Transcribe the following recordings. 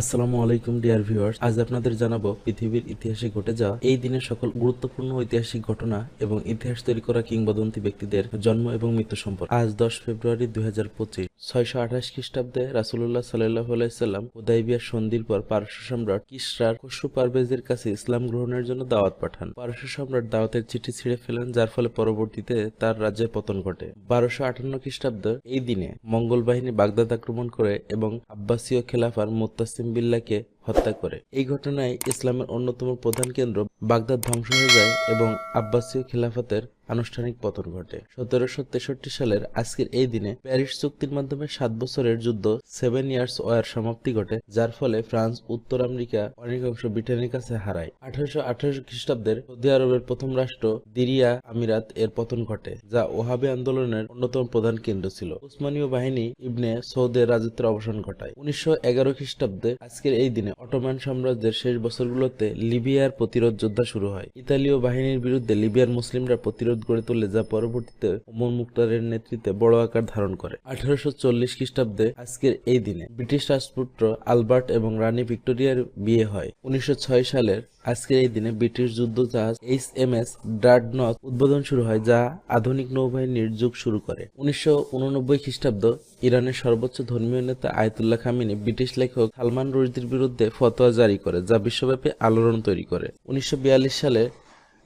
আসসালামু আলাইকুম, dear viewers. আজ আপনাদের জানাব, পৃথিবীর ইতিহাসে ঘটে যাওয়া এই দিনের সকল গুরুত্বপূর্ণ ঐতিহাসিক ঘটনা এবং ইতিহাস তৈরি করা কিংবদন্তি ব্যক্তিদের জন্ম এবং মৃত্যু সম্পর্কে। আজ দশ ফেব্রুয়ারি দুই হাজার পঁচিশ, ছয়শো আঠাশ খ্রিস্টাব্দে রাসুল্লাহ সাল্লাহ আলাইসাল্লাম উদাইবিয়ার সন্ধির পর পারস্য সম্রাট কিসরার খসরু পারভেজের কাছে ইসলাম গ্রহণের জন্য দাওয়াত পাঠান। পারস্য সম্রাট দাওয়াতের চিঠি ছিঁড়ে ফেলেন, যার ফলে পরবর্তীতে তার রাজ্যের পতন ঘটে। বারোশো আটান্ন খ্রিস্টাব্দ এই দিনে মঙ্গল বাহিনী বাগদাদ আক্রমণ করে এবং আব্বাসীয় খেলাফার মুত্তাসিম বিল্লাহকে হত্যা করে। এই ঘটনায় ইসলামের অন্যতম প্রধান কেন্দ্র বাগদাদ ধ্বংস হয়ে যায় এবং আব্বাসীয় খেলাফতের আনুষ্ঠানিক পতন ঘটে। সতেরোশো তেষট্টি সালের আজকের এই দিনে প্যারিস চুক্তির মাধ্যমে সাত বছরের যুদ্ধ সেভেন ইয়ার্স ওয়ার সমাপ্তি ঘটে, যার ফলে ফ্রান্স, উত্তর আমেরিকা, অনেকাংশ ব্রিটেনের কাছে হারায়। আঠারোশো আঠারোশো খ্রিস্টাব্দের সৌদি আরবের প্রথম রাষ্ট্র দিরিয়া আমিরাত এর পতন ঘটে, যা ওহাবি আন্দোলনের অন্যতম প্রধান কেন্দ্র ছিল। উসমানীয় বাহিনী ইবনে সৌদের রাজত্বের অবসান ঘটায়। উনিশশো এগারো খ্রিস্টাব্দে আজকের এই দিনে অটোমান সাম্রাজ্যের শেষ বছরগুলোতে লিবিয়ার প্রতিরোধ যোদ্ধা শুরু হয়। ইতালীয় বাহিনীর বিরুদ্ধে লিবিয়ার মুসলিমরা প্রতিরোধ গড়ে তোলে যা পরবর্তীতে ওমর মুক্তারের নেতৃত্বে বড় আকার ধারণ করে। আঠারোশো চল্লিশ খ্রিস্টাব্দে আজকের এই দিনে ব্রিটিশ রাজপুত্র আলবার্ট এবং রানী ভিক্টোরিয়ার বিয়ে হয়। উনিশশো সালের আজকের এই দিনে ব্রিটিশ যুদ্ধ জাহাজ এইচ এম এস ডার্ডনথ উদ্বোধন শুরু হয়, যা আধুনিক নৌবাহিনীর যুগ শুরু করে। উনিশশো উননব্বই খ্রিস্টাব্দ ইরানের সর্বোচ্চ ধর্মীয় নেতা আয়তুল্লাহ খামিনি ব্রিটিশ লেখক সালমান রুশদির বিরুদ্ধে ফতোয়া জারি করে, যা বিশ্বব্যাপী আলোড়ন তৈরি করে। উনিশশো বিয়াল্লিশ সালে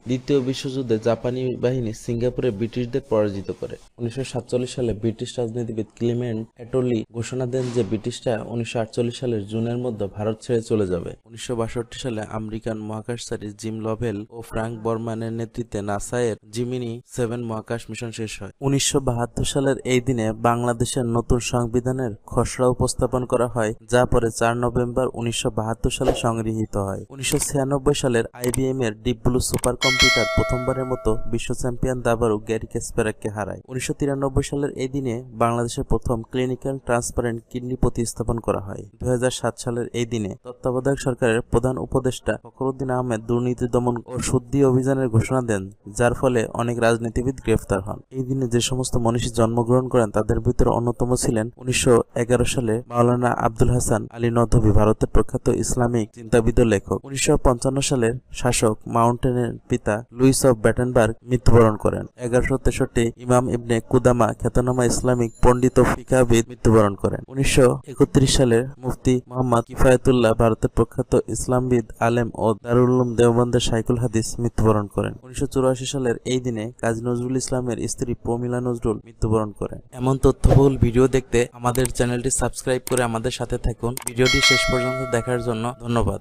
দ্বিতীয় বিশ্বযুদ্ধে জাপানি বাহিনী সিঙ্গাপুরে ব্রিটিশদের পরাজিত করে। উনিশশো সালে ব্রিটিশ রাজনীতিবিদ ক্লিমেন্ট অ্যাটলি ঘোষণা দেন যে ব্রিটিশরা উনিশশো সালের জুনের মধ্যে ভারত ছেড়ে চলে যাবে। উনিশশো সালে আমেরিকান মহাকাশচারী জিম লভেল ও ফ্রাঙ্ক বর্মানের নেতৃত্বে নাসায়ের জিমিনি সেভেন মহাকাশ মিশন শেষ হয়। উনিশশো বাহাত্তর সালের এই দিনে বাংলাদেশের নতুন সংবিধানের খসড়া উপস্থাপন করা হয়, যা পরে চার নভেম্বর উনিশশো বাহাত্তর সালে সংগৃহীত হয়। উনিশশো ছিয়ানব্বই সালের আইবিএম এর ডিপ ব্লু সুপার কম্পিউটার প্রথমবারের মতো বিশ্ব চ্যাম্পিয়ন দাবারু গ্যারি ক্যাসপারাককে হারায়। উনিশশো সালের এই দিনে বাংলাদেশের প্রথম ক্লিনিক্যাল ট্রান্সপারেন্ট কিডনি প্রতিস্থাপন করা হয়। দুই সালের এই দিনে তত্ত্বাবধায়ক সরকারের প্রধান উপদেষ্টা ফখরুদ্দিন আহমেদ দুর্নীতি দমন ও শুদ্ধি অভিযানের ঘোষণা দেন, যার ফলে অনেক রাজনীতিবিদ গ্রেফতার হন। এই দিনে যে সমস্ত মনীষী জন্মগ্রহণ করেন, তাদের ভিতরে অন্যতম ছিলেন উনিশশো এগারো সালে মাওলানা আব্দুল হাসান আলী নদভী, ভারতের প্রখ্যাত ইসলামিক চিন্তাবিদ লেখক। উনিশশো পঞ্চান্ন সালের শাসক মাউন্টেনের পিতা লুইস অফ ব্যাটেনবার্গ মৃত্যুবরণ করেন। এগারোশো তেষট্টি ইমাম ইবনে কুদামা খ্যাতনামা ইসলামিক পণ্ডিত ও ফিকাবিদ মৃত্যুবরণ করেন। উনিশশো একত্রিশ সালের মুফতি মোহাম্মদ কিফায়তুল্লাহ ভারতের প্রখ্যাত ইসলামবিদ আলেম ও দারুল উলুম দেওবন্দের সাইকুল হাদিস মৃত্যুবরণ করেন। উনিশশো চুরাশি সালের এই দিনে কাজী নজরুল ইসলামের স্ত্রী প্রমিলা নজরুল মৃত্যুবরণ করেন। এমন তথ্যবহুল ভিডিও দেখতে আমাদের চ্যানেলটি সাবস্ক্রাইব করে আমাদের সাথে থাকুন। ভিডিওটি শেষ পর্যন্ত দেখার জন্য ধন্যবাদ।